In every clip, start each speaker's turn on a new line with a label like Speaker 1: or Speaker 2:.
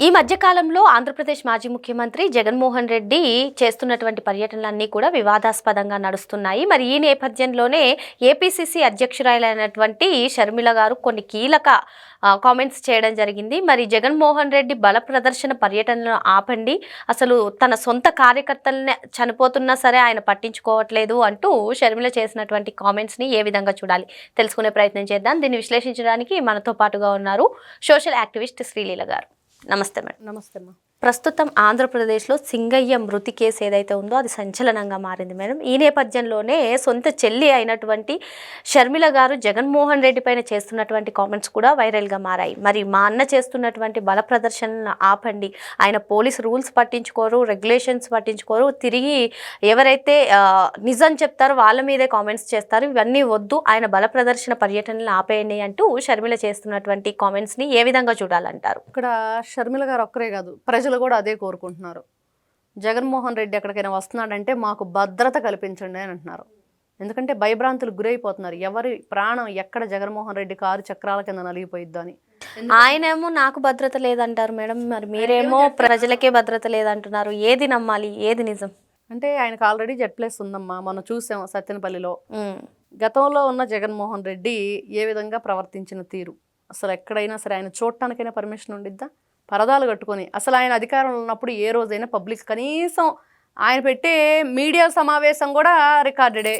Speaker 1: ఈ మధ్యకాలంలో ఆంధ్రప్రదేశ్ మాజీ ముఖ్యమంత్రి జగన్మోహన్ రెడ్డి చేస్తున్నటువంటి పర్యటనలన్నీ కూడా వివాదాస్పదంగా నడుస్తున్నాయి. మరి ఈ నేపథ్యంలోనే ఏపీసీసీ అధ్యక్షురాలైనటువంటి షర్మిల గారు కొన్ని కీలక కామెంట్స్ చేయడం జరిగింది. మరి జగన్మోహన్ రెడ్డి బల ప్రదర్శన పర్యటనను ఆపండి. అసలు తన సొంత కార్యకర్తలనే చనిపోతున్నా సరే ఆయన పట్టించుకోవట్లేదు అంటూ షర్మిల చేసినటువంటి కామెంట్స్ని ఏ విధంగా చూడాలి? తెలుసుకునే ప్రయత్నం చేద్దాం. దీన్ని విశ్లేషించడానికి మనతో పాటుగా ఉన్నారు సోషల్ యాక్టివిస్ట్ శ్రీలీల గారు. నమస్తే మేడం.
Speaker 2: నమస్తే అమ్మా.
Speaker 1: ప్రస్తుతం ఆంధ్రప్రదేశ్లో సింగయ్య మృతి కేసు ఏదైతే ఉందో అది సంచలనంగా మారింది మేడం. ఈ నేపథ్యంలోనే సొంత చెల్లి అయినటువంటి షర్మిల గారు జగన్మోహన్ రెడ్డి పైన చేస్తున్నటువంటి కామెంట్స్ కూడా వైరల్గా మారాయి. మరి మా అన్న చేస్తున్నటువంటి బల ప్రదర్శనను ఆపండి. ఆయన పోలీస్ రూల్స్ పట్టించుకోరు రెగ్యులేషన్స్ పట్టించుకోరు. తిరిగి ఎవరైతే నిజం చెప్తారో వాళ్ళ మీదే కామెంట్స్ చేస్తారు. ఇవన్నీ వద్దు. ఆయన బల ప్రదర్శన పర్యటనలు ఆపేయండి అంటూ షర్మిల చేస్తున్నటువంటి కామెంట్స్ని ఏ విధంగా చూడాలంటారు?
Speaker 2: ఇక్కడ షర్మిల గారు ఒక్కరే కాదు ప్రజ ప్రజలు కూడా అదే కోరుకుంటున్నారు. జగన్మోహన్ రెడ్డి ఎక్కడికైనా వస్తున్నాడంటే మాకు భద్రత కల్పించండి అని అంటున్నారు. ఎందుకంటే భయభ్రాంతులకు గురైపోతున్నారు. ఎవరి ప్రాణం ఎక్కడ జగన్మోహన్ రెడ్డి కారు చక్రాల కింద నలిగిపోయిద్దో అని.
Speaker 1: ఆయనేమో నాకు భద్రత లేదంటారు మేడం. మరి మీరేమో ప్రజలకే భద్రత లేదంటున్నారు. ఏది నమ్మాలి? ఏది నిజం?
Speaker 2: అంటే ఆయనకు ఆల్రెడీ జెడ్ ప్లేస్ ఉందమ్మా. మనం చూసాం సత్యనపల్లిలో. గతంలో ఉన్న జగన్మోహన్ రెడ్డి ఏ విధంగా ప్రవర్తించిన తీరు? అసలు ఎక్కడైనా సరే ఆయన చూడటానికైనా పర్మిషన్ ఉండిద్దా? పరదాలు కట్టుకొని. అసలు ఆయన అధికారంలో ఉన్నప్పుడు ఏ రోజైనా పబ్లిక్ కనీసం ఆయన పెట్టే మీడియా సమావేశం కూడా రికార్డెడే.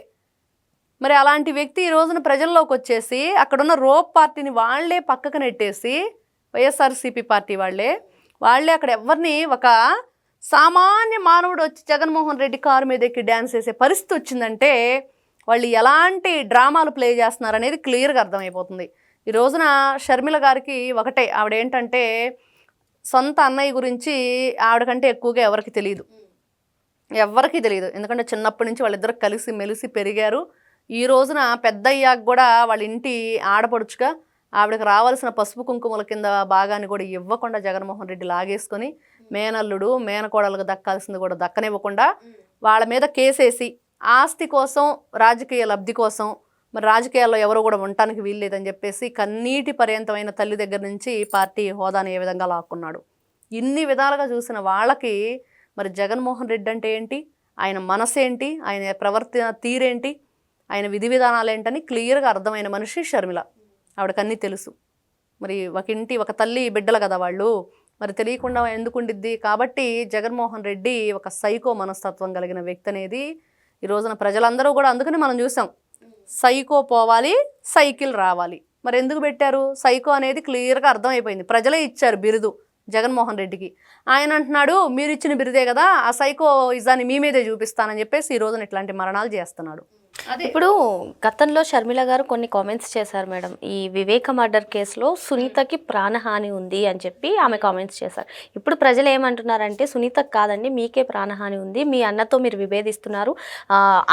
Speaker 2: మరి అలాంటి వ్యక్తి ఈ రోజున ప్రజల్లోకి వచ్చేసి అక్కడున్న రోప్ పార్టీని వాళ్ళే పక్కకు నెట్టేసి వైఎస్ఆర్సీపీ పార్టీ వాళ్ళే వాళ్ళే అక్కడ ఎవరిని ఒక సామాన్య మానవుడు వచ్చి జగన్మోహన్ రెడ్డి కారు మీద ఎక్కి డ్యాన్స్ చేసే పరిస్థితి వచ్చిందంటే వాళ్ళు ఎలాంటి డ్రామాలు ప్లే చేస్తున్నారు అనేది క్లియర్గా అర్థమైపోతుంది. ఈ రోజున షర్మిల గారికి ఒకటే. ఆవిడేంటంటే సొంత అన్నయ్య గురించి ఆవిడకంటే ఎక్కువగా ఎవరికి తెలియదు ఎవరికీ తెలియదు ఎందుకంటే చిన్నప్పటి నుంచి వాళ్ళిద్దరు కలిసి మెలిసి పెరిగారు. ఈ రోజున పెద్ద అయ్యాక కూడా వాళ్ళ ఇంటి ఆడపడుచుగా ఆవిడకి రావాల్సిన పసుపు కుంకుమల కింద భాగాన్ని కూడా ఇవ్వకుండా జగన్మోహన్ రెడ్డి లాగేసుకొని మేనల్లుడు మేనకోడలకు దక్కాల్సింది కూడా దక్కనివ్వకుండా వాళ్ళ మీద కేసేసి ఆస్తి కోసం రాజకీయ లబ్ధి కోసం మరి రాజకీయాల్లో ఎవరు కూడా ఉండటానికి వీల్లేదని చెప్పేసి కన్నీటి పర్యంతమైన తల్లి దగ్గర నుంచి పార్టీ హోదాని ఏ విధంగా లాక్కున్నాడు? ఇన్ని విధాలుగా చూసిన వాళ్ళకి మరి జగన్మోహన్ రెడ్డి అంటే ఏంటి? ఆయన మనసేంటి? ఆయన ప్రవర్తన తీరేంటి? ఆయన విధి విధానాలు ఏంటని క్లియర్గా అర్థమైన మనిషి షర్మిల. ఆవిడకన్నీ తెలుసు. మరి ఒక ఇంటి ఒక తల్లి బిడ్డలు కదా వాళ్ళు. మరి తెలియకుండా ఎందుకుండిద్ది కాబట్టి జగన్మోహన్ రెడ్డి ఒక సైకో మనస్తత్వం కలిగిన వ్యక్తి అనేది ఈ రోజున ప్రజలందరూ కూడా అందుకని మనం చూసాం. సైకో పోవాలి సైకిల్ రావాలి. మరి ఎందుకు పెట్టారు? సైకో అనేది క్లియర్గా అర్థమైపోయింది. ప్రజలే ఇచ్చారు బిరుదు జగన్మోహన్ రెడ్డికి. ఆయన అంటున్నాడు మీరు ఇచ్చిన బిరుదే కదా ఆ సైకో ఇజాన్ని మీ మీదే చూపిస్తానని చెప్పేసి ఈ రోజున ఇట్లాంటి మరణాలు చేస్తున్నాడు.
Speaker 1: ఇప్పుడు గతంలో షర్మిల గారు కొన్ని కామెంట్స్ చేశారు మేడం. ఈ వివేక మర్డర్ కేసులో సునీతకి ప్రాణహాని ఉంది అని చెప్పి ఆమె కామెంట్స్ చేశారు. ఇప్పుడు ప్రజలు ఏమంటున్నారంటే సునీతకు కాదండి మీకే ప్రాణహాని ఉంది. మీ అన్నతో మీరు విభేదిస్తున్నారు.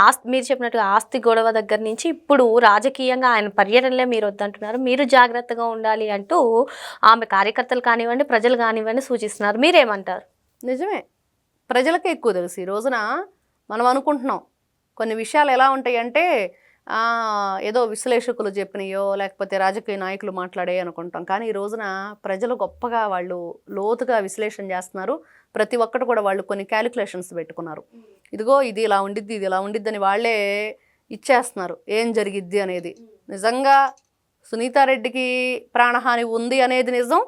Speaker 1: ఆస్తి మీరు చెప్పినట్టుగా ఆస్తి గొడవ దగ్గర నుంచి ఇప్పుడు రాజకీయంగా ఆయన పర్యటనలే మీరు వద్దంటున్నారు. మీరు జాగ్రత్తగా ఉండాలి అంటూ ఆమె కార్యకర్తలు కానివ్వండి ప్రజలు కానివ్వండి సూచిస్తున్నారు. మీరేమంటారు?
Speaker 2: నిజమే. ప్రజలకే ఎక్కువ తెలుసు. ఈ రోజున మనం అనుకుంటున్నాం కొన్ని విషయాలు ఎలా ఉంటాయి అంటే ఏదో విశ్లేషకులు చెప్పినయో లేకపోతే రాజకీయ నాయకులు మాట్లాడే అనుకుంటాం. కానీ ఈ రోజున ప్రజలు గొప్పగా వాళ్ళు లోతుగా విశ్లేషణ చేస్తున్నారు. ప్రతి ఒక్కటి కూడా వాళ్ళు కొన్ని క్యాలిక్యులేషన్స్ పెట్టుకున్నారు. ఇదిగో ఇది ఇలా ఉండిద్ది ఇది ఇలా ఉండిద్ది అని వాళ్ళే ఇచ్చేస్తున్నారు. ఏం జరిగిద్ది అనేది. నిజంగా సునీతారెడ్డికి ప్రాణహాని ఉంది అనేది నిజం.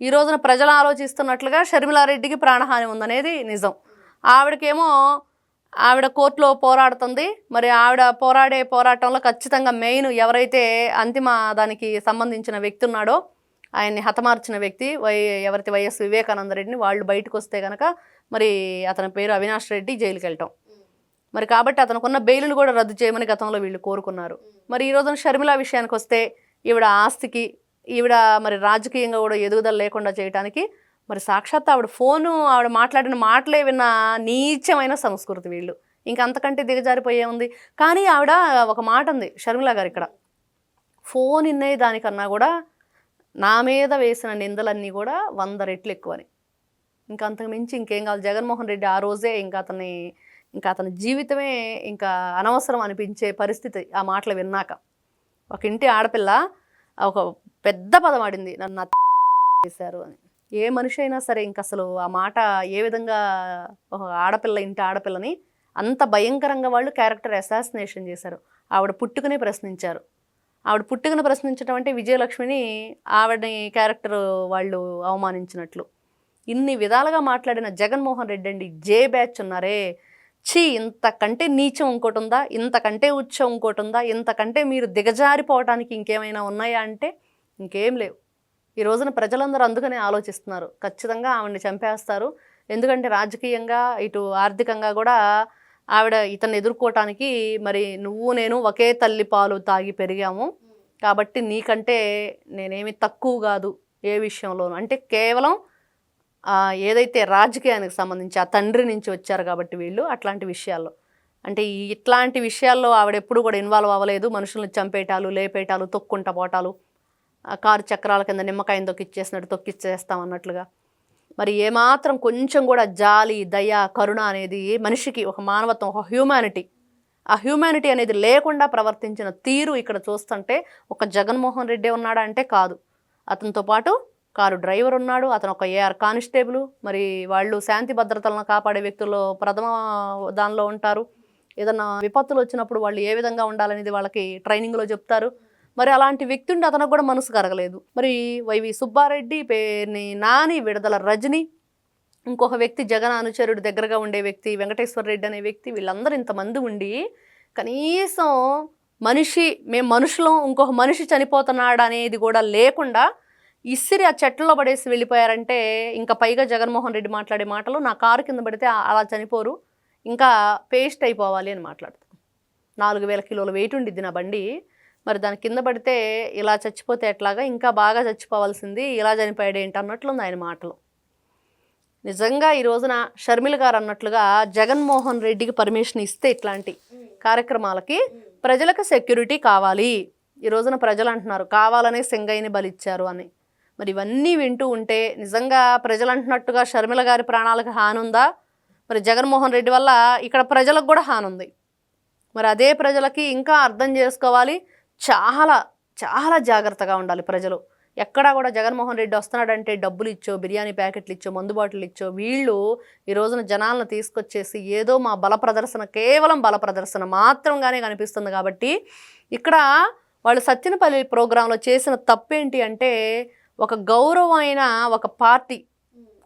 Speaker 2: ఈ రోజున ప్రజలు ఆలోచిస్తున్నట్లుగా షర్మిలారెడ్డికి ప్రాణహాని ఉందనేది నిజం. ఆవిడకేమో ఆవిడ కోర్టులో పోరాడుతుంది. మరి ఆవిడ పోరాడే పోరాటంలో ఖచ్చితంగా మెయిన్ ఎవరైతే అంతిమ దానికి సంబంధించిన వ్యక్తి ఉన్నాడో ఆయన్ని హతమార్చిన వ్యక్తి వై ఎవరైతే వైఎస్ వివేకానంద రెడ్డిని వాళ్ళు బయటకు వస్తే కనుక మరి అతని పేరు అవినాష్ రెడ్డి జైలుకి వెళ్ళటం మరి కాబట్టి అతనుకున్న బెయిలులు కూడా రద్దు చేయమని గతంలో వీళ్ళు కోరుకున్నారు. మరి ఈ రోజున షర్మిల విషయానికి వస్తే ఈవిడ ఆస్తికి ఈవిడ మరి రాజకీయంగా కూడా ఎదుగుదల లేకుండా చేయడానికి మరి సాక్షాత్ ఆవిడ ఫోను ఆవిడ మాట్లాడిన మాటలే విన్న నీచమైన సంస్కృతి వీళ్ళు. ఇంకా అంతకంటే దిగజారిపోయే ఉంది. కానీ ఆవిడ ఒక మాట ఉంది షర్మిల గారు ఇక్కడ. ఫోన్ ఇన్నే దానికన్నా కూడా నా మీద వేసిన నిందలన్నీ కూడా వంద రెట్లు ఎక్కువని. ఇంకా అంతకు మించి ఇంకేం కావాలి? జగన్మోహన్ రెడ్డి ఆ రోజే ఇంకా అతని ఇంకా అతని జీవితమే ఇంకా అనవసరం అనిపించే పరిస్థితి ఆ మాటలు విన్నాక. ఒక ఇంటి ఆడపిల్ల ఒక పెద్ద పదం ఆడింది. నన్ను చేశారు అని. ఏ మనిషి అయినా సరే ఇంక అసలు ఆ మాట ఏ విధంగా ఆడపిల్ల ఇంటి ఆడపిల్లని అంత భయంకరంగా వాళ్ళు క్యారెక్టర్ అసాసినేషన్ చేశారు. ఆవిడ పుట్టుకనే ప్రశ్నించారు. ఆవిడ పుట్టుకను ప్రశ్నించడం అంటే విజయలక్ష్మిని ఆవిడని క్యారెక్టర్ వాళ్ళు అవమానించినట్లు. ఇన్ని విధాలుగా మాట్లాడిన జగన్మోహన్ రెడ్డి అండి జే బ్యాచ్ ఉన్నారే. ఛీ ఇంతకంటే నీచం ఇంకోటి ఉందా? ఇంతకంటే ఉచ్చం ఇంకోటి ఉందా? ఇంతకంటే మీరు దిగజారిపోవటానికి ఇంకేమైనా ఉన్నాయా అంటే ఇంకేం లేవు. ఈ రోజున ప్రజలందరూ అందుకనే ఆలోచిస్తున్నారు. ఖచ్చితంగా ఆవిడని చంపేస్తారు. ఎందుకంటే రాజకీయంగా ఇటు ఆర్థికంగా కూడా ఆవిడ ఇతన్ని ఎదుర్కోవటానికి మరి నువ్వు నేను ఒకే తల్లి పాలు తాగి పెరిగాము. కాబట్టి నీకంటే నేనేమి తక్కువ కాదు ఏ విషయంలోనూ. అంటే కేవలం ఏదైతే రాజకీయానికి సంబంధించి ఆ తండ్రి నుంచి వచ్చారు కాబట్టి వీళ్ళు అట్లాంటి విషయాల్లో. అంటే ఇట్లాంటి విషయాల్లో ఆవిడ ఎప్పుడు కూడా ఇన్వాల్వ్ అవ్వలేదు. మనుషులను చంపేటాలు లేపేటాలు తొక్కుంట పోటాలు. కారు చక్రాల కింద నిమ్మకాయని తొక్కిచ్చేసినట్టు తొక్కిచ్చేస్తాం అన్నట్లుగా. మరి ఏమాత్రం కొంచెం కూడా జాలి దయ కరుణ అనేది మనిషికి ఒక మానవత్వం ఒక హ్యూమానిటీ ఆ హ్యూమానిటీ అనేది లేకుండా ప్రవర్తించిన తీరు ఇక్కడ చూస్తుంటే ఒక జగన్మోహన్ రెడ్డి ఉన్నాడా అంటే కాదు. అతనితో పాటు కారు డ్రైవర్ ఉన్నాడు అతను ఒక ఏఆర్ కానిస్టేబుల్ మరి వాళ్ళు శాంతి భద్రతలను కాపాడే వ్యక్తుల్లో ప్రథమ దానిలో ఉంటారు. ఏదన్నా విపత్తులు వచ్చినప్పుడు వాళ్ళు ఏ విధంగా ఉండాలనేది వాళ్ళకి ట్రైనింగ్లో చెప్తారు. మరి అలాంటి వ్యక్తి ఉండి అతనికి కూడా మనసు కరగలేదు. మరి వైవి సుబ్బారెడ్డి పేరుని నాని విడుదల రజని ఇంకొక వ్యక్తి జగన్ అనుచరుడు దగ్గరగా ఉండే వ్యక్తి వెంకటేశ్వర రెడ్డి అనే వ్యక్తి వీళ్ళందరూ ఇంతమంది ఉండి కనీసం మనిషి మేము మనుషులం ఇంకొక మనిషి చనిపోతున్నాడు అనేది కూడా లేకుండా ఇసిరి ఆ చెట్లలో పడేసి వెళ్ళిపోయారంటే ఇంకా పైగా జగన్మోహన్ రెడ్డి మాట్లాడే మాటలు నా కారు కింద పడితే అలా చనిపోరు. ఇంకా పేస్ట్ అయిపోవాలి అని మాట్లాడతాం. నాలుగు వేల కిలోల వెయిట్ ఉండిద్ది నా బండి. మరి దాని కింద పడితే ఇలా చచ్చిపోతే ఎట్లాగా? ఇంకా బాగా చచ్చిపోవాల్సింది ఇలా చనిపోయాడు ఏంటి అన్నట్లుంది ఆయన మాటలు. నిజంగా ఈ రోజున షర్మిల గారు అన్నట్లుగా జగన్మోహన్ రెడ్డికి పర్మిషన్ ఇస్తే ఇట్లాంటి కార్యక్రమాలకి ప్రజలకు సెక్యూరిటీ కావాలి. ఈ రోజున ప్రజలు అంటున్నారు కావాలనే సింగయ్యని బలిచ్చారు అని. మరి ఇవన్నీ వింటూ ఉంటే నిజంగా ప్రజలు అంటున్నట్టుగా షర్మిల గారి ప్రాణాలకు హాని ఉందా మరి జగన్మోహన్ రెడ్డి వల్ల ఇక్కడ ప్రజలకు కూడా హాని ఉంది మరి అదే ప్రజలకి ఇంకా అర్థం చేసుకోవాలి. చాలా చాలా జాగ్రత్తగా ఉండాలి ప్రజలు. ఎక్కడా కూడా జగన్మోహన్ రెడ్డి వస్తున్నాడంటే డబ్బులు ఇచ్చో బిర్యానీ ప్యాకెట్లు ఇచ్చో మందు బాటిల్ ఇచ్చో వీళ్ళు ఈ రోజున జనాలను తీసుకొచ్చేసి ఏదో మా బల ప్రదర్శన కేవలం బల ప్రదర్శన మాత్రంగానే కనిపిస్తుంది కాబట్టి ఇక్కడ వాళ్ళు సత్యనపల్లి ప్రోగ్రాంలో చేసిన తప్పేంటి అంటే ఒక గౌరవమైన ఒక పార్టీ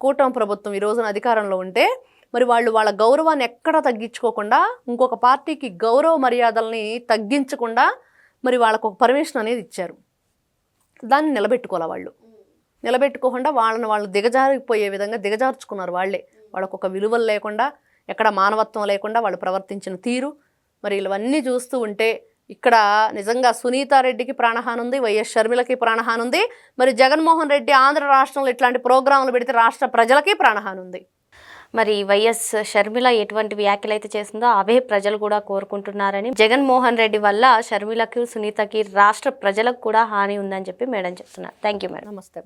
Speaker 2: కూటమి ప్రభుత్వం ఈ రోజున అధికారంలో ఉంటే మరి వాళ్ళు వాళ్ళ గౌరవాన్ని ఎక్కడ తగ్గించుకోకుండా ఇంకొక పార్టీకి గౌరవ మర్యాదల్ని తగ్గించకుండా మరి వాళ్ళకు ఒక పర్మిషన్ అనేది ఇచ్చారు. దాన్ని నిలబెట్టుకోవాలి వాళ్ళు. నిలబెట్టుకోకుండా వాళ్ళని వాళ్ళు దిగజారిపోయే విధంగా దిగజార్చుకున్నారు వాళ్ళే. వాళ్ళకు ఒక విలువలు లేకుండా ఎక్కడ మానవత్వం లేకుండా వాళ్ళు ప్రవర్తించిన తీరు. మరి ఇవన్నీ చూస్తూ ఉంటే ఇక్కడ నిజంగా సునీతారెడ్డికి ప్రాణహాని ఉంది వైఎస్ షర్మిలకి ప్రాణహాని ఉంది. మరి జగన్మోహన్ రెడ్డి ఆంధ్ర రాష్ట్రంలో ఇట్లాంటి ప్రోగ్రాంలు పెడితే రాష్ట్ర ప్రజలకి ప్రాణహాని ఉంది.
Speaker 1: మరి వైఎస్ షర్మిల ఎటువంటి వ్యాఖ్యలు అయితే చేసిందో అవే ప్రజలు కూడా కోరుకుంటున్నారని జగన్మోహన్ రెడ్డి వల్ల షర్మిలకు సునీతకి రాష్ట్ర ప్రజలకు కూడా హాని ఉందని చెప్పి మేడం చెప్తున్నారు. థ్యాంక్ యూ మేడం
Speaker 2: నమస్తే